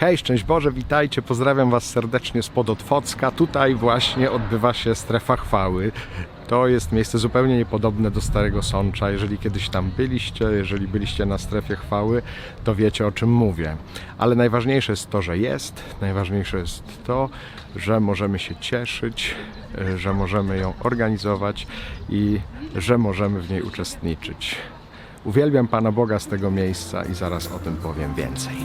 Hej, szczęść Boże, witajcie, pozdrawiam Was serdecznie spod Otwocka. Tutaj właśnie odbywa się strefa chwały. To jest miejsce zupełnie niepodobne do Starego Sącza. Jeżeli kiedyś tam byliście, jeżeli byliście na strefie chwały, to wiecie o czym mówię. Ale najważniejsze jest to, że jest, najważniejsze jest to, że możemy się cieszyć, że możemy ją organizować i że możemy w niej uczestniczyć. Uwielbiam Pana Boga z tego miejsca i zaraz o tym powiem więcej.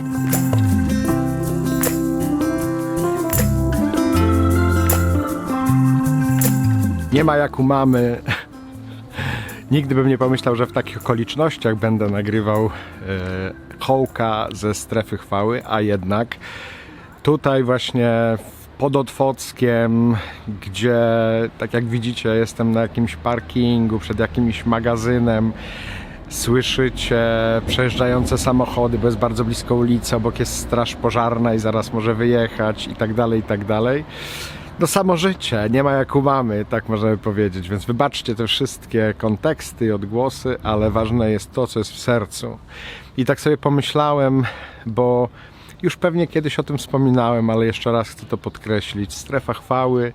Nie ma jak u mamy. Nigdy bym nie pomyślał, że w takich okolicznościach będę nagrywał e, hołka ze strefy chwały, a jednak tutaj właśnie pod Otwockiem, gdzie tak jak widzicie jestem na jakimś parkingu, przed jakimś magazynem, słyszycie przejeżdżające samochody, bo jest bardzo blisko ulicy, obok jest straż pożarna i zaraz może wyjechać i tak dalej, i tak dalej. No samo życie, nie ma jak u mamy, tak możemy powiedzieć, więc wybaczcie te wszystkie konteksty i odgłosy, ale ważne jest to, co jest w sercu. I tak sobie pomyślałem, bo już pewnie kiedyś o tym wspominałem, ale jeszcze raz chcę to podkreślić. Strefa chwały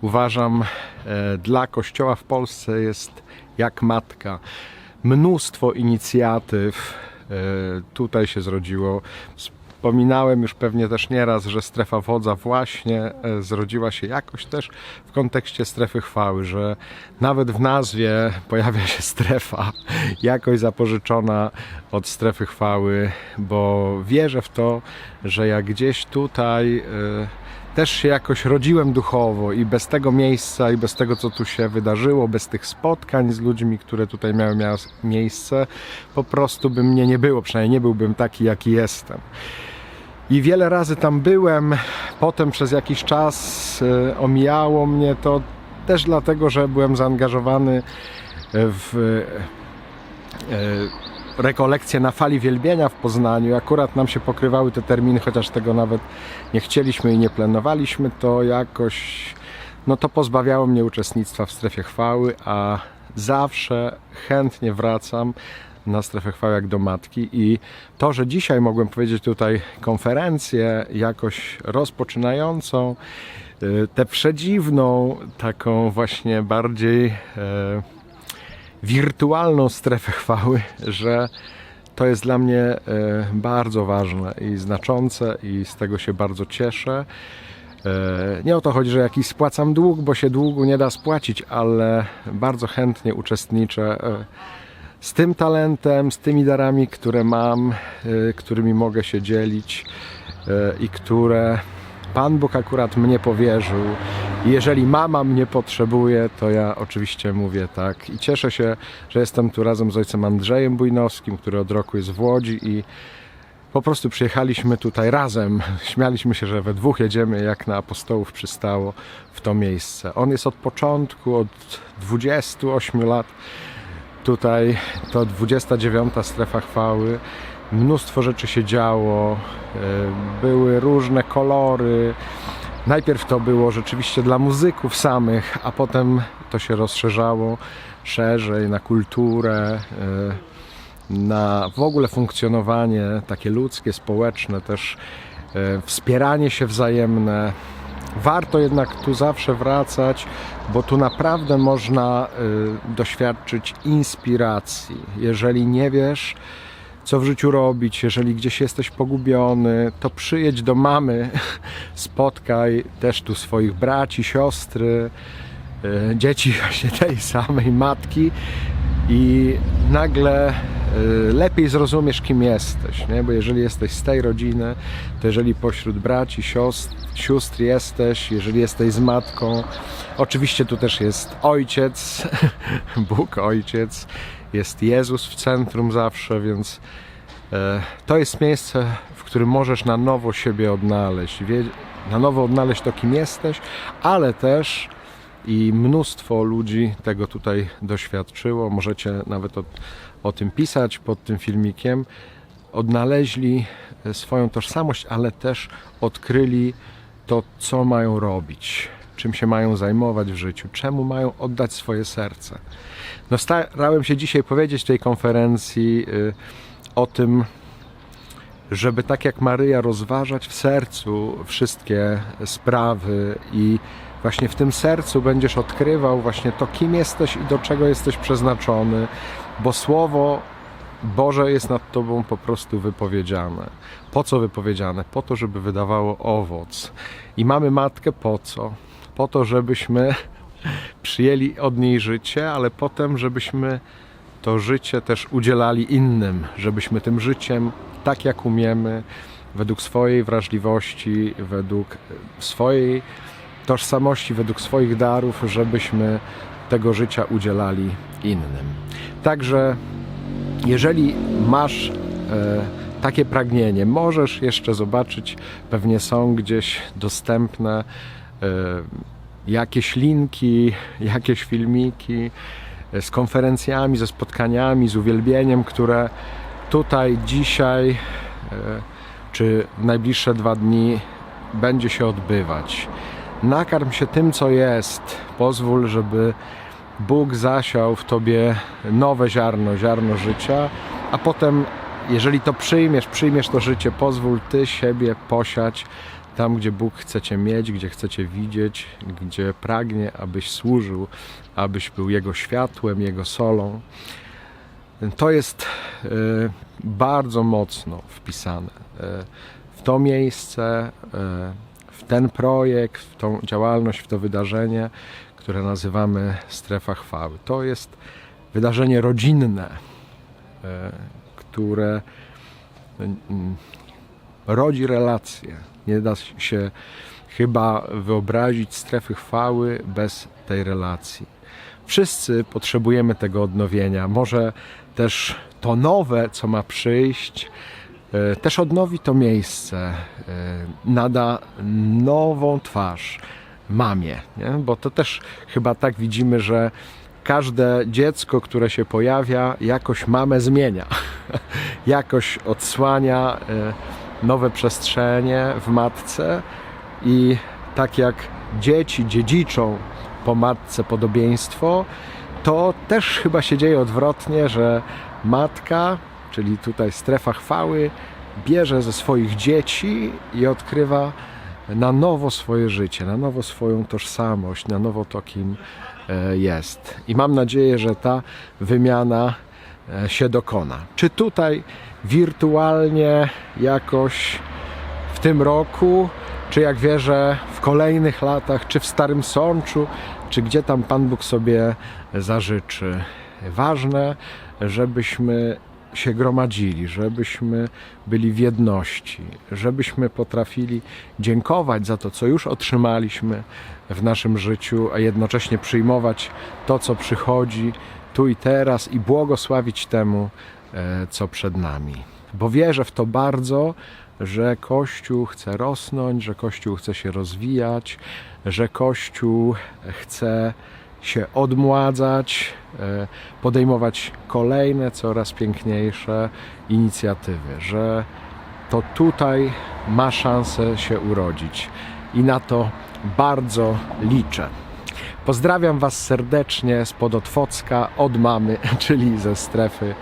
uważam e, dla Kościoła w Polsce jest jak matka. Mnóstwo inicjatyw e, tutaj się zrodziło. Wspominałem już pewnie też nieraz, że strefa wodza właśnie e, zrodziła się jakoś też w kontekście strefy chwały, że nawet w nazwie pojawia się strefa, jakoś zapożyczona od strefy chwały, bo wierzę w to, że jak gdzieś tutaj e, też się jakoś rodziłem duchowo i bez tego miejsca i bez tego, co tu się wydarzyło, bez tych spotkań z ludźmi, które tutaj miały mia- miejsce, po prostu by mnie nie było, przynajmniej nie byłbym taki, jaki jestem. I wiele razy tam byłem, potem przez jakiś czas e, omijało mnie to też dlatego, że byłem zaangażowany w e, rekolekcje na fali wielbienia w Poznaniu. Akurat nam się pokrywały te terminy, chociaż tego nawet nie chcieliśmy i nie planowaliśmy, to jakoś no to pozbawiało mnie uczestnictwa w strefie chwały, a zawsze chętnie wracam na strefę chwały jak do matki i to, że dzisiaj mogłem powiedzieć tutaj konferencję jakoś rozpoczynającą, y, tę przedziwną, taką właśnie bardziej e, wirtualną strefę chwały, że to jest dla mnie e, bardzo ważne i znaczące i z tego się bardzo cieszę. Nie o to chodzi, że jakiś spłacam dług, bo się długu nie da spłacić, ale bardzo chętnie uczestniczę z tym talentem, z tymi darami, które mam, e, którymi mogę się dzielić e, i które Pan Bóg akurat mnie powierzył. Jeżeli mama mnie potrzebuje, to ja oczywiście mówię tak. I cieszę się, że jestem tu razem z ojcem Andrzejem Bujnowskim, który od roku jest w Łodzi i po prostu przyjechaliśmy tutaj razem. Śmialiśmy się, że we dwóch jedziemy, jak na apostołów przystało w to miejsce. On jest od początku, od 28 lat tutaj. To 29 strefa chwały. Mnóstwo rzeczy się działo, e, były różne kolory. Najpierw to było rzeczywiście dla muzyków samych, a potem to się rozszerzało szerzej na kulturę, e, na w ogóle funkcjonowanie takie ludzkie, społeczne, też e, wspieranie się wzajemne. Warto jednak tu zawsze wracać, bo tu naprawdę można y, doświadczyć inspiracji. Jeżeli nie wiesz, co w życiu robić, jeżeli gdzieś jesteś pogubiony, to przyjedź do mamy, spotkaj też tu swoich braci, siostry, y, dzieci właśnie tej samej matki i nagle lepiej zrozumiesz, kim jesteś, nie? bo jeżeli jesteś z tej rodziny, to jeżeli pośród braci, siostr, sióstr jesteś, jeżeli jesteś z matką, oczywiście tu też jest ojciec, Bóg ojciec, jest Jezus w centrum zawsze, więc e, to jest miejsce, w którym możesz na nowo siebie odnaleźć, na nowo odnaleźć to, kim jesteś, ale też i mnóstwo ludzi tego tutaj doświadczyło. Możecie nawet o, o tym pisać pod tym filmikiem. Odnaleźli e, swoją tożsamość, ale też odkryli to, co mają robić, czym się mają zajmować w życiu, czemu mają oddać swoje serce. No, starałem się dzisiaj powiedzieć w tej konferencji y, o tym, żeby tak jak Maryja rozważać w sercu wszystkie sprawy i właśnie w tym sercu będziesz odkrywał właśnie to, kim jesteś i do czego jesteś przeznaczony, bo Słowo Boże jest nad Tobą po prostu wypowiedziane. Po co wypowiedziane? Po to, żeby wydawało owoc. I mamy Matkę po co? Po to, żebyśmy przyjęli od niej życie, ale potem, żebyśmy to życie też udzielali innym, żebyśmy tym życiem, tak jak umiemy, według swojej wrażliwości, według swojej tożsamości, według swoich darów, żebyśmy tego życia udzielali innym. Także jeżeli masz e, takie pragnienie, możesz jeszcze zobaczyć, pewnie są gdzieś dostępne e, jakieś linki, jakieś filmiki e, z konferencjami, ze spotkaniami, z uwielbieniem, które tutaj dzisiaj e, czy najbliższe dwa dni będzie się odbywać. Nakarm się tym, co jest. Pozwól, żeby Bóg zasiał w tobie nowe ziarno, ziarno życia, a potem, jeżeli to przyjmiesz, przyjmiesz to życie, pozwól ty siebie posiać tam, gdzie Bóg chce cię mieć, gdzie chce cię widzieć, gdzie pragnie, abyś służył, abyś był Jego światłem, Jego solą. To jest e, bardzo mocno wpisane e, w to miejsce, e, w ten projekt, w tą działalność, w to wydarzenie, które nazywamy Strefa Chwały. To jest wydarzenie rodzinne, e, które mm, rodzi relacje. Nie da się chyba wyobrazić strefy chwały bez tej relacji. Wszyscy potrzebujemy tego odnowienia. Może też to nowe, co ma przyjść, też odnowi to miejsce, e, nada nową twarz mamie, nie? bo to też chyba tak widzimy, że każde dziecko, które się pojawia, jakoś mamę zmienia, jakoś odsłania e, nowe przestrzenie w matce i tak jak dzieci dziedziczą po matce podobieństwo, to też chyba się dzieje odwrotnie, że matka, czyli tutaj strefa chwały, bierze ze swoich dzieci i odkrywa na nowo swoje życie, na nowo swoją tożsamość, na nowo to, kim e, jest. I mam nadzieję, że ta wymiana e, się dokona. Czy tutaj wirtualnie jakoś w tym roku, czy jak wierzę w kolejnych latach, czy w Starym Sączu, czy gdzie tam Pan Bóg sobie zażyczy. Ważne, żebyśmy się gromadzili, żebyśmy byli w jedności, żebyśmy potrafili dziękować za to, co już otrzymaliśmy w naszym życiu, a jednocześnie przyjmować to, co przychodzi tu i teraz i błogosławić temu, e, co przed nami. Bo wierzę w to bardzo, że Kościół chce rosnąć, że Kościół chce się rozwijać, że Kościół chce się odmładzać, e, podejmować kolejne, coraz piękniejsze inicjatywy, że to tutaj ma szansę się urodzić i na to bardzo liczę. Pozdrawiam Was serdecznie z Podotwocka, od mamy, czyli ze strefy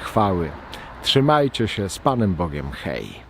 chwały. Trzymajcie się z Panem Bogiem. Hej!